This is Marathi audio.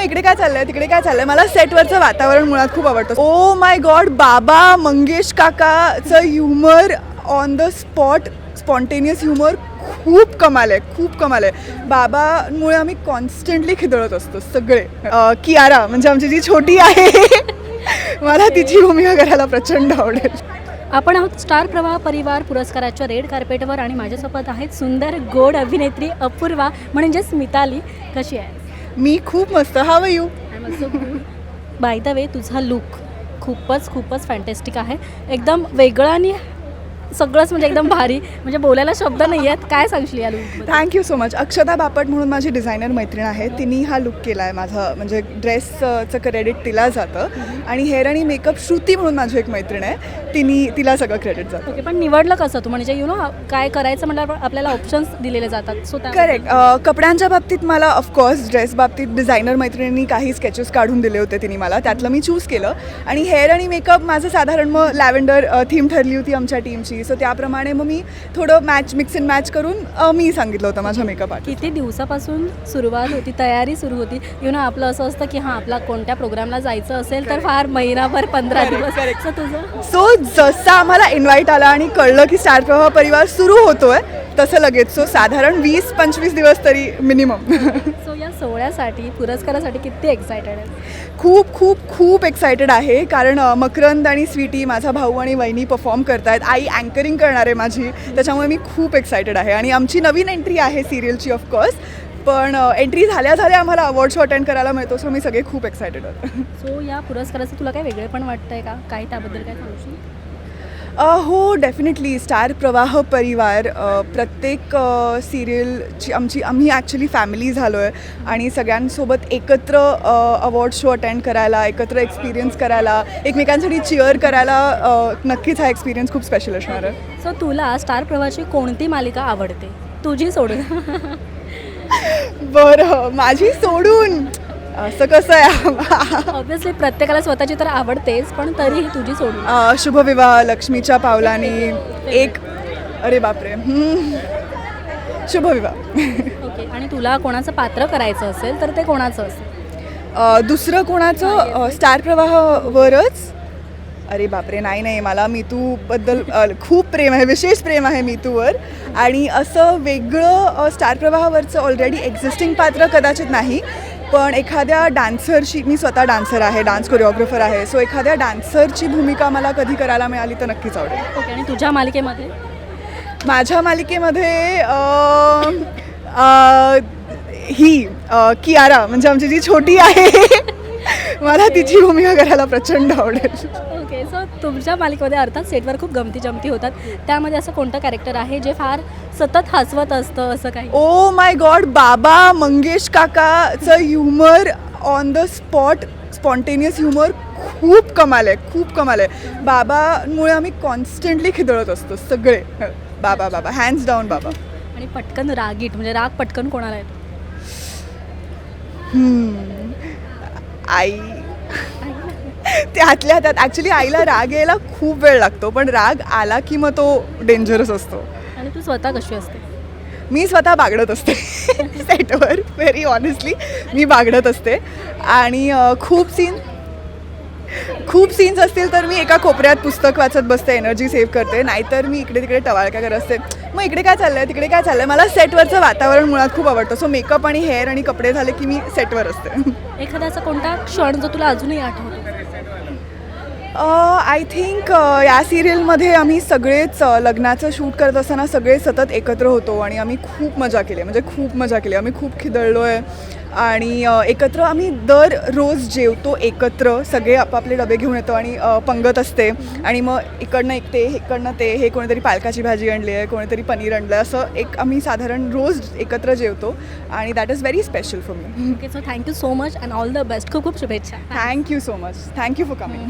मग इकडे काय चाललंय तिकडे काय चाललंय? मला सेटवरचं वातावरण मुळात खूप आवडतं. ओ माय गॉड बाबा Mangesh काकाचं humour on the spot spontaneous humour खूप कमाल आहे खूप कमाल आहे. बाबामुळे आम्ही कॉन्स्टंटली खिदळत असतो सगळे. कियारा म्हणजे आमची जी छोटी आहे मला तिची भूमिका करायला प्रचंड आवडेल. आपण आहोत स्टार प्रवाह परिवार पुरस्काराच्या रेड कार्पेटवर आणि माझ्यासोबत आहेत सुंदर गोड अभिनेत्री अपूर्वा म्हणजेच मिताली. कशी आहे? मी खूप मस्त. How you by the way तुझा लुक खूपच खूपच फॅन्टॅस्टिक आहे. एकदम वेगळं आणि सगळंच म्हणजे एकदम भारी. म्हणजे बोलायला शब्द नाही आहेत काय सांगशील या look thank you so much Akshata Bapat म्हणून माझी डिझायनर मैत्रीण आहे. तिने हा लुक केला आहे माझा. म्हणजे ड्रेसचं क्रेडिट तिला जातं. आणि हेअर आणि मेकअप श्रुती म्हणून माझी एक मैत्रीण आहे. तिने तिला सगळं क्रेडिट जातं. ओके पण निवडलं कसं तू? म्हणजे यु नो काय करायचं म्हटलं आपल्याला ऑप्शन्स दिलेले जातात. सो करेक्ट कपड्यांच्या बाबतीत मला ऑफकोर्स ड्रेस बाबतीत डिझायनर मैत्रिणींनी काही स्केचेस काढून दिले होते तिने मला. त्यातलं मी चूज केलं. आणि हेअर आणि मेकअप माझं साधारण मग लॅव्हेंडर थीम ठरली होती आमच्या टीमची सो त्याप्रमाणे मग मी थोडं मॅच मिक्स अँड मॅच करून अ, मी सांगितलं होतं माझ्या मेकअप आर्टिस्ट किती दिवसापासून सुरुवात होती तयारी सुरू होती? यु नो आपलं असं असतं की हां आपला कोणत्या प्रोग्रामला जायचं असेल तर फार महिनाभर पंधरा दिवस. असं तुझं? सो जसा आम्हाला इन्व्हाइट आला आणि कळलं की स्टार प्रवाह परिवार सुरू होतोय तसं लगेच. सो साधारण वीस पंचवीस दिवस तरी मिनिमम सो या सोहळ्यासाठी पुरस्कारासाठी किती एक्सायटेड आहे खूप खूप खूप एक्सायटेड आहे. कारण अ, मकरंद आणि स्वीटी माझा भाऊ आणि वहिनी परफॉर्म करतायत. आई अँकरिंग करणार आहे माझी. त्याच्यामुळे मी खूप एक्सायटेड आहे. आणि आमची नवीन एंट्री आहे सिरियलची ऑफकोर्स पण एंट्री झाल्या झाल्या आम्हाला अवॉर्ड शो अटेंड करायला मिळतो सो मी सगळे खूप एक्सायटेड आहोत. सो या पुरस्काराचं तुला काय वेगळे पण वाटतंय का? काय त्याबद्दल काय सांगशील? हो डेफिनेटली स्टार प्रवाह परिवार अ, प्रत्येक अ, सिरियलची आमची आम्ही ॲक्च्युली फॅमिली झालो आहे आणि सगळ्यांसोबत एकत्र अवॉर्ड शो अटेंड करायला एकत्र एक्सपिरियन्स करायला एकमेकांसाठी चिअर करायला अ, नक्कीच हा एक्सपिरियन्स खूप स्पेशल असणार आहे. सो तुला स्टार प्रवाहाची कोणती मालिका आवडते? तुझी सोडून. बरं माझी सोडून. असं कसं आहे ऑब्विसली प्रत्येकाला स्वतःची तर आवडतेच पण तरीही तुझी सोडून. अ, शुभविवाह लक्ष्मीच्या पावलांनी एक अरे बापरे. हम्म. शुभविवाह. ओके आणि तुला कोणाचं पात्र करायचं असेल तर ते कोणाचं असेल? अ, दुसरं कोणाचं? अ, स्टार प्रवाहावरच? अरे बापरे नाही नाही. मला मीतूबद्दल अ, खूप प्रेम आहे विशेष प्रेम आहे मीतूवर. आणि असं वेगळं अ, स्टार प्रवाहावरचं ऑलरेडी एक्झिस्टिंग पात्र कदाचित नाही. पण एखाद्या डान्सरची मी स्वतः डान्सर आहे डान्स कोरिओग्राफर आहे सो एखाद्या डान्सरची भूमिका मला कधी करायला मिळाली तर नक्कीच आवडेल. ओके आणि तुझ्या मालिकेमध्ये? माझ्या मालिकेमध्ये अ, अ, ही अ, कियारा म्हणजे आमची जी छोटी आहे मला तिची भूमिका करायला प्रचंड आवडेल. ओके सो तुमच्या मालिकेमध्ये अर्थात सेटवर खूप गमती जमती होतात. त्यामध्ये असं कोणतं कॅरेक्टर आहे जे फार सतत हसवत असतं असं काही? ओ माय गॉड बाबा Mangesh काकाचं humour on the spot spontaneous humour खूप कमाल आहे खूप कमाल आहे. बाबामुळे आम्ही कॉन्स्टंटली खिदळत असतो सगळे. बाबा बाबा हँड्स डाऊन बाबा. आणि पटकन रागीट म्हणजे राग पटकन कोणाला येतो? हम्म. आई. त्यातल्या त्यात ॲक्च्युली आईला राग यायला खूप वेळ लागतो पण राग आला की मग तो डेंजरस असतो. आणि तू स्वतः कशी असते? मी स्वतः बागडत असते. सेटवर व्हेरी ऑनेस्टली मी बागडत असते. आणि खूप सीन खूप सीन्स असतील तर मी एका कोपऱ्यात पुस्तक वाचत बसते एनर्जी सेव्ह करते. नाहीतर मी इकडे तिकडे टवाळक्या करत असते. मग इकडे काय चाललं आहे तिकडे काय चाललं आहे मला सेटवरचं वातावरण मुळात खूप आवडतं. सो मेकअप आणि हेअर आणि कपडे झाले की मी सेटवर असते. एखादा असा कोणता क्षण जो तुला अजूनही आठवतो? आय थिंक या सिरियलमध्ये आम्ही सगळेच लग्नाचं शूट करत असताना सगळे सतत एकत्र होतो आणि आम्ही खूप मजा केली. म्हणजे खूप मजा केली. आम्ही खूप खिदळलो आहे आणि एकत्र आम्ही दर रोज जेवतो एकत्र. सगळे आपापले डबे घेऊन येतो आणि पंगत असते. आणि मग इकडनं एक ते इकडनं ते हे कोणीतरी पालकाची भाजी आणली आहे कोणीतरी पनीर आणलं आहे. असं एक आम्ही साधारण रोज एकत्र जेवतो आणि that is very special for me okay so thank you so much and all the best खूप खूप शुभेच्छा. Thank you so much thank you for coming